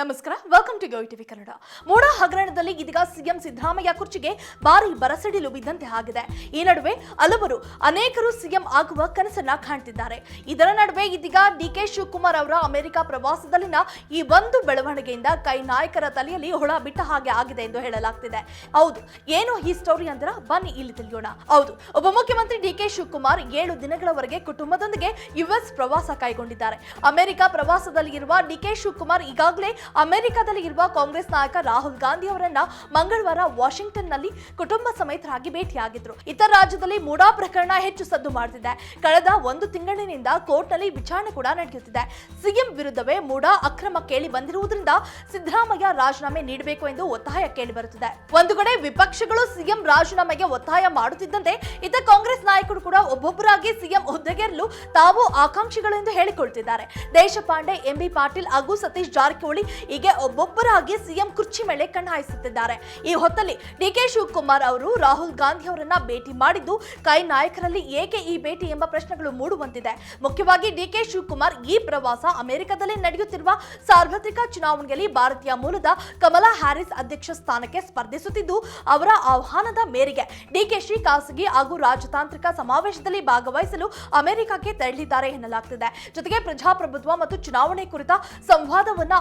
ನಮಸ್ಕಾರ welcome to go TV Kannada ಮೋಡ ಹಗರಣದಲ್ಲಿ ಇದೀಗ ಸಿಎಂ ಸಿದ್ದರಾಮಯ್ಯ ಕುರ್ಚಿಗೆ ಭಾರಿ ಬರಸಡಿಲು ಬಿದ್ದಂತೆ ಆಗಿದೆ. ಈ ನಡುವೆ ಹಲವರು, ಅನೇಕರು ಸಿಎಂ ಆಗುವ ಕನಸನ್ನ ಕಾಣ್ತಿದ್ದಾರೆ. ಇದರ ನಡುವೆ ಇದೀಗ ಡಿಕೆ ಶಿವಕುಮಾರ್ ಅವರ ಅಮೆರಿಕ ಪ್ರವಾಸದಲ್ಲಿನ ಈ ಒಂದು ಬೆಳವಣಿಗೆಯಿಂದ ಕೈ ನಾಯಕರ ತಲೆಯಲ್ಲಿ ಹೊಳ ಬಿಟ್ಟ ಹಾಗೆ ಆಗಿದೆ ಎಂದು ಹೇಳಲಾಗ್ತಿದೆ. ಹೌದು, ಏನು ಈ ಸ್ಟೋರಿ ಅಂದ್ರೆ ಬನ್ನಿ, ಇಲ್ಲಿ ತಿಳಿಯೋಣ. ಹೌದು ಉಪಮುಖ್ಯಮಂತ್ರಿ ಡಿಕೆ ಶಿವಕುಮಾರ್ ಏಳು ದಿನಗಳವರೆಗೆ ಕುಟುಂಬದೊಂದಿಗೆ ಯುಎಸ್ ಪ್ರವಾಸ ಕೈಗೊಂಡಿದ್ದಾರೆ. ಅಮೆರಿಕ ಪ್ರವಾಸದಲ್ಲಿರುವ ಡಿಕೆ ಶಿವಕುಮಾರ್ ಈಗಾಗಲೇ ಅಮೆರಿಕದಲ್ಲಿ ಇರುವ ಕಾಂಗ್ರೆಸ್ ನಾಯಕ ರಾಹುಲ್ ಗಾಂಧಿ ಅವರನ್ನ ಮಂಗಳವಾರ ವಾಷಿಂಗ್ಟನ್ನಲ್ಲಿ ಕುಟುಂಬ ಸಮೇತರಾಗಿ ಭೇಟಿಯಾಗಿದ್ರು. ಇತರ ರಾಜ್ಯದಲ್ಲಿ ಮೂಡಾ ಪ್ರಕರಣ ಹೆಚ್ಚು ಸದ್ದು ಮಾಡುತ್ತಿದೆ ಕಳೆದ ಒಂದು ತಿಂಗಳಿನಿಂದ ಕೋರ್ಟ್ನಲ್ಲಿ ವಿಚಾರಣೆ ಕೂಡ ನಡೆಯುತ್ತಿದೆ. ಸಿಎಂ ವಿರುದ್ಧವೇ ಮೂಡಾ ಅಕ್ರಮ ಕೇಳಿ ಬಂದಿರುವುದರಿಂದ ಸಿದ್ದರಾಮಯ್ಯ ರಾಜೀನಾಮೆ ನೀಡಬೇಕು ಎಂದು ಒತ್ತಾಯ ಕೇಳಿ ಬರುತ್ತಿದೆ. ಒಂದು ಕಡೆ ವಿಪಕ್ಷಗಳು ಸಿಎಂ ರಾಜೀನಾಮೆಗೆ ಒತ್ತಾಯ ಮಾಡುತ್ತಿದ್ದಂತೆ ಇತ ಕಾಂಗ್ರೆಸ್ ನಾಯಕರು ಕೂಡ ಒಬ್ಬೊಬ್ಬರಾಗಿ ಸಿಎಂ ಹುದ್ದೆಗೇರಲು ತಾವು ಆಕಾಂಕ್ಷಿಗಳು ಎಂದು ಹೇಳಿಕೊಳ್ತಿದ್ದಾರೆ. ದೇಶಪಾಂಡೆ, ಎಂಬಿ ಪಾಟೀಲ್ ಹಾಗೂ ಸತೀಶ್ ಜಾರಕಿಹೊಳಿ ಹೀಗೆ ಒಬ್ಬೊಬ್ಬರಾಗಿ ಸಿಎಂ ಕುರ್ಚಿ ಮೇಲೆ ಕಣ್ಣಾಯಿಸುತ್ತಿದ್ದಾರೆ ಈ ಹೊತ್ತಲ್ಲಿ ಡಿಕೆ ಶಿವಕುಮಾರ್ ಅವರು ರಾಹುಲ್ ಗಾಂಧಿ ಅವರನ್ನ ಭೇಟಿ ಮಾಡಿದ್ದು ಕೈ ನಾಯಕರಲ್ಲಿ ಏಕೆ ಈ ಭೇಟಿ ಎಂಬ ಪ್ರಶ್ನೆಗಳು ಮೂಡುವಂತಿದೆ. ಮುಖ್ಯವಾಗಿ ಡಿಕೆ ಶಿವಕುಮಾರ್ ಈ ಪ್ರವಾಸ ಅಮೆರಿಕದಲ್ಲಿ ನಡೆಯುತ್ತಿರುವ ಸಾರ್ವತ್ರಿಕ ಚುನಾವಣೆಯಲ್ಲಿ ಭಾರತೀಯ ಮೂಲದ ಕಮಲಾ ಹ್ಯಾರಿಸ್ ಅಧ್ಯಕ್ಷ ಸ್ಥಾನಕ್ಕೆ ಸ್ಪರ್ಧಿಸುತ್ತಿದ್ದು, ಅವರ ಆಹ್ವಾನದ ಮೇರೆಗೆ ಡಿಕೆಶಿ ಖಾಸಗಿ ಹಾಗೂ ರಾಜತಾಂತ್ರಿಕ ಸಮಾವೇಶದಲ್ಲಿ ಭಾಗವಹಿಸಲು ಅಮೆರಿಕಕ್ಕೆ ತೆರಳಿದ್ದಾರೆ ಎನ್ನಲಾಗ್ತಿದೆ. ಜೊತೆಗೆ ಪ್ರಜಾಪ್ರಭುತ್ವ ಮತ್ತು ಚುನಾವಣೆ ಕುರಿತ ಸಂವಾದವನ್ನ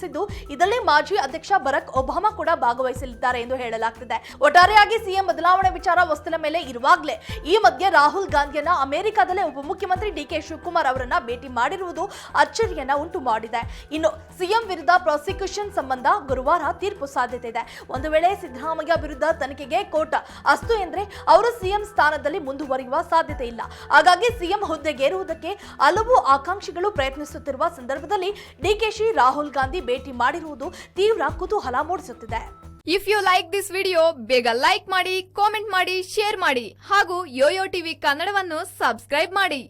ಆಯೋಜಿಸಿದ್ದು ಇದರಲ್ಲಿ ಮಾಜಿ ಅಧ್ಯಕ್ಷ ಬರಕ್ ಒಬಾಮಾ ಕೂಡ ಭಾಗವಹಿಸಲಿದ್ದಾರೆ ಎಂದು ಹೇಳಲಾಗ್ತಿದೆ. ಒಟ್ಟಾರೆಯಾಗಿ ಸಿಎಂ ಬದಲಾವಣೆ ವಿಚಾರ ವಸ್ತುವಿನ ಮೇಲೆ ಇರುವಾಗಲೇ ಈ ಮಧ್ಯೆ ರಾಹುಲ್ ಗಾಂಧಿಯನ್ನ ಅಮೆರಿಕದಲ್ಲೇ ಉಪಮುಖ್ಯಮಂತ್ರಿ ಡಿಕೆ ಶಿವಕುಮಾರ್ ಅವರನ್ನ ಭೇಟಿ ಮಾಡಿರುವುದು ಅಚ್ಚರಿಯನ್ನ ಉಂಟು ಮಾಡಿದೆ. ಇನ್ನು ಸಿಎಂ ವಿರುದ್ಧ ಪ್ರಾಸಿಕ್ಯೂಷನ್ ಸಂಬಂಧ ಗುರುವಾರ ತೀರ್ಪು ಸಾಧ್ಯತೆ ಇದೆ. ಒಂದು ವೇಳೆ ಸಿದ್ದರಾಮಯ್ಯ ವಿರುದ್ಧ ತನಿಖೆಗೆ ಕೋರ್ಟ್ ಅಸ್ತು ಎಂದ್ರೆ ಅವರು ಸಿಎಂ ಸ್ಥಾನದಲ್ಲಿ ಮುಂದುವರಿಯುವ ಸಾಧ್ಯತೆ ಇಲ್ಲ. ಹಾಗಾಗಿ ಸಿಎಂ ಹುದ್ದೆಗೇರುವುದಕ್ಕೆ ಹಲವು ಆಕಾಂಕ್ಷಿಗಳು ಪ್ರಯತ್ನಿಸುತ್ತಿರುವ ಸಂದರ್ಭದಲ್ಲಿ ಡಿಕೆಶಿ ರಾಹುಲ್ ಗಾಂಧಿ ಭೇಟಿ ಮಾಡಿರುವುದು ತೀವ್ರ ಕುತೂಹಲ ಮೂಡಿಸುತ್ತಿದೆ. If you like this video ಬೇಗ ಲೈಕ್ ಮಾಡಿ ಕಾಮೆಂಟ್ ಮಾಡಿ ಶೇರ್ ಮಾಡಿ ಹಾಗೂ ಯೋಯೋ ಟಿವಿ ಕನ್ನಡವನ್ನು ಸಬ್ಸ್ಕ್ರೈಬ್ ಮಾಡಿ.